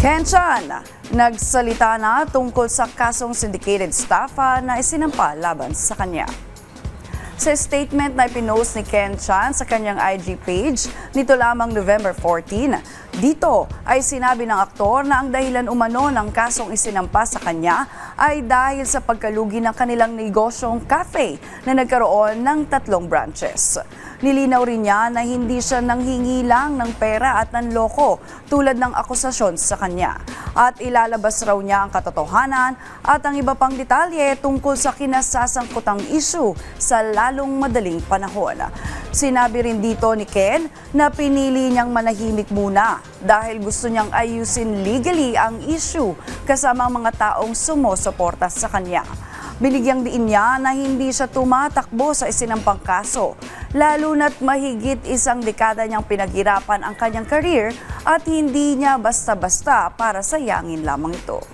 Ken nagsalita na tungkol sa kasong syndicated staff ah, na isinampa laban sa kanya. Sa statement na ipinost ni Ken Chan sa kanyang IG page nito lamang November 14, dito ay sinabi ng aktor na ang dahilan umano ng kasong isinampa sa kanya ay dahil sa pagkalugi ng kanilang negosyong cafe na nagkaroon ng tatlong branches. Nilinaw rin niya na hindi siya nanghingi lang ng pera at nanloko tulad ng akusasyon sa kanya. At ilalabas raw niya ang katotohanan at ang iba pang detalye tungkol sa kinasasangkutang issue sa lalong madaling panahon. Sinabi rin dito ni Ken na pinili niyang manahimik muna dahil gusto niyang ayusin legally ang issue kasama ang mga taong sumusuporta sa kanya. Binigyang diin niya na hindi siya tumatakbo sa isinampang kaso, lalo na't mahigit isang dekada niyang pinaghirapan ang kanyang career at hindi niya basta-basta para sayangin lamang ito.